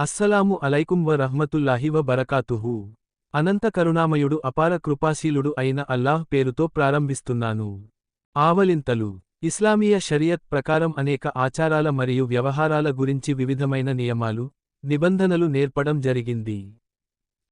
అస్సలాము అలైకుం వ రహ్మతుల్లాహి వ బరకాతుహు. అనంత కరుణామయుడు అపార కృపాశీలుడు అయిన అల్లాహ్ పేరుతో ప్రారంభిస్తున్నాను. ఆవలింతలు. ఇస్లామీయ షరియత్ ప్రకారం అనేక ఆచారాల మరియు వ్యవహారాల గురించి వివిధమైన నియమాలు నిబంధనలు నేర్పడం జరిగింది.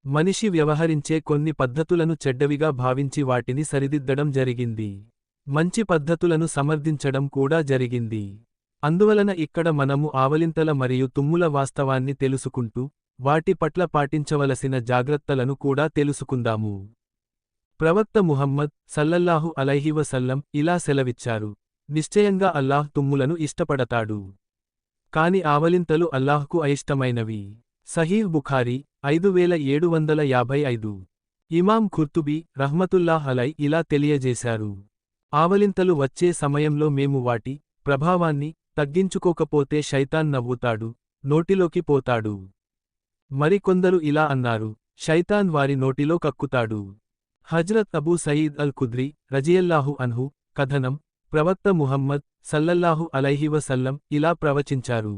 మనిషి వ్యవహరించే కొన్ని పద్ధతులను చెడ్డవిగా భావించి వాటిని సరిదిద్దడం జరిగింది. మంచి పద్ధతులను సమర్థించడం కూడా జరిగింది. అందువలన ఇక్కడ మనము ఆవలింతల మరియు తుమ్ముల వాస్తవాన్ని తెలుసుకుంటూ వాటి పట్ల పాటించవలసిన జాగ్రత్తలను కూడా తెలుసుకుందాము. ప్రవక్త ముహమ్మద్ సల్లల్లాహు అలైహివసల్లం ఇలా సెలవిచ్చారు నిశ్చయంగా అల్లాహ్ తుమ్ములను ఇష్టపడతాడు. కాని ఆవలింతలు అల్లాహ్కు అయిష్టమైనవి. సహీహ్ బుఖారీ ఐదు వేల ఏడు వందల యాభై ఐదు. ఇమాం ఖుర్తుబీ రహ్మతుల్లాహ్ అలై ఇలా తెలియజేశారు. ఆవలింతలు వచ్చే సమయంలో మేము వాటి ప్రభావాన్ని తగ్గించుకోకపోతే శైతాన్ నవ్వుతాడు నోటిలోకి పోతాడు. మరికొందరు ఇలా అన్నారు శైతాన్ వారి నోటిలో కక్కుతాడు. హజ్రత్ అబూ సయీద్ అల్ కుద్రి రజియల్లాహు అన్హు కథనం ప్రవక్త ముహమ్మద్ సల్లల్లాహు అలైహివసల్లం ఇలా ప్రవచించారు.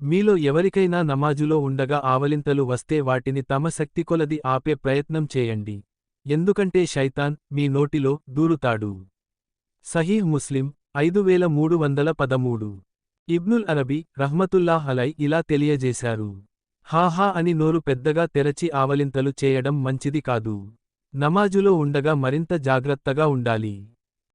మీలో ఎవరికైనా నమాజులో ఉండగా ఆవలింతలు వస్తే వాటిని తమ శక్తి కొలది ఆపే ప్రయత్నం చేయండి. ఎందుకంటే శైతాన్ మీ నోటిలో దూరుతాడు. సహీహ్ ముస్లిం ఐదు వేల మూడు వందల పదమూడు. ఇబ్నుల్ అరబీ రహ్మతుల్లాహ్ అలై ఇలా తెలియజేశారు. హాహా అని నోరు పెద్దగా తెరచి ఆవలింతలు చేయడం మంచిది కాదు. నమాజులో ఉండగా మరింత జాగ్రత్తగా ఉండాలి.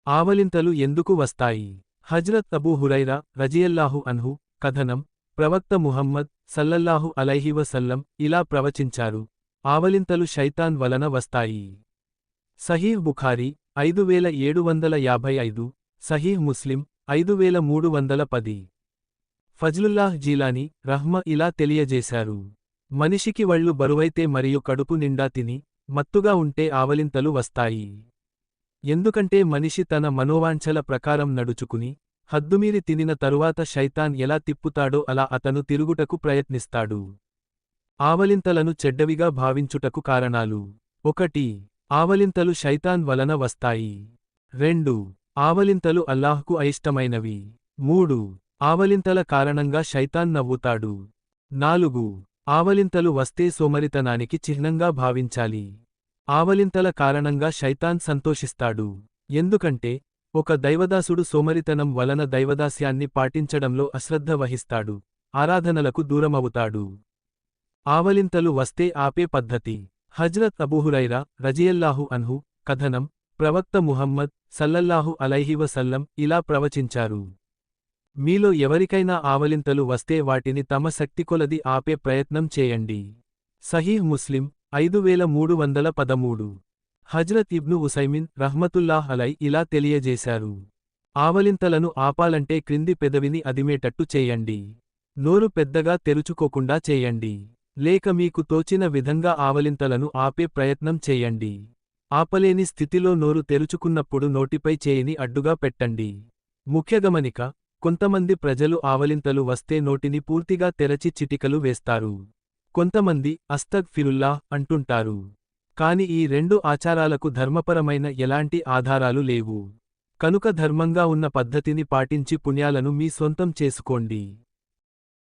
ఆవలింతలు ఎందుకు వస్తాయి? హజ్రత్ అబూ హురైరా రజియల్లాహు అన్హు కథనం ప్రవక్త ముహమ్మద్ సల్లల్లాహు అలైహివసల్లం ఇలా ప్రవచించారు. ఆవలింతలు శైతాన్ వలన వస్తాయి. సహీహ్ బుఖారీ ఐదు వేల ఏడు వందల యాభై ఐదు. సహీహ్ ముస్లిం ఐదు వేల మూడు వందల పది. ఫజ్లుల్లాహ్ జీలాని రహ్మ ఇలా తెలియజేశారు. మనిషికి వళ్ళు బరువైతే మరియు కడుపు నిండా తిని మత్తుగా ఉంటే ఆవలింతలు వస్తాయి. ఎందుకంటే మనిషి తన మనోవాంఛల ప్రకారం నడుచుకుని హద్దుమీరి తినిన తరువాత శైతాన్ ఎలా తిప్పుతాడో అలా అతను తిరుగుటకు ప్రయత్నిస్తాడు. ఆవలింతలను చెడ్డవిగా భావించుటకు కారణాలు. ఒకటి ఆవలింతలు శైతాన్ వలన వస్తాయి. రెండు ఆవలింతలు అల్లాహ్కు అయిష్టమైనవి. మూడు ఆవలింతల కారణంగా శైతాన్ నవ్వుతాడు. నాలుగు ఆవలింతలు వస్తే సోమరితనానికి చిహ్నంగా భావించాలి. ఆవలింతల కారణంగా శైతాన్ సంతోషిస్తాడు. ఎందుకంటే ఒక దైవదాసుడు సోమరితనం వలన దైవదాస్యాన్ని పాటించడంలో అశ్రద్ధ వహిస్తాడు ఆరాధనలకు దూరమవుతాడు. ఆవలింతలు వస్తే ఆపే పద్ధతి. హజ్రత్ అబూహురైరా రజియల్లాహు అన్హు కథనం ప్రవక్త ముహమ్మద్ సల్లల్లాహు అలైహివసల్లం ఇలా ప్రవచించారు. మీలో ఎవరికైనా ఆవలింతలు వస్తే వాటిని తమ శక్తికొలది ఆపే ప్రయత్నం చేయండి. సహీహ్ ముస్లిం ఐదు వేల మూడు వందల పదమూడు. హజ్రత్ ఇబ్ను ఉసైమిన్ రహ్మతుల్లాహ్ అలై ఇలా తెలియజేశారు. ఆవలింతలను ఆపాలంటే క్రింది పెదవిని అదిమేటట్టు చేయండి. నోరు పెద్దగా తెరుచుకోకుండా చేయండి. లేక మీకు తోచిన విధంగా ఆవలింతలను ఆపే ప్రయత్నం చేయండి. ఆపలేని స్థితిలో నోరు తెరుచుకున్నప్పుడు నోటిపై చేయిని అడ్డుగా పెట్టండి. ముఖ్యగమనిక కొంతమంది ప్రజలు ఆవలింతలు వస్తే నోటిని పూర్తిగా తెరచి చిటికలు వేస్తారు. కొంతమంది అస్తగ్ ఫిరుల్లాహ్ అంటుంటారు. కాని ఈ రెండు ఆచారాలకు ధర్మపరమైన ఎలాంటి ఆధారాలు లేవు. కనుక ధర్మంగా ఉన్న పద్ధతిని పాటించి పుణ్యాలను మీ సొంతం చేసుకోండి.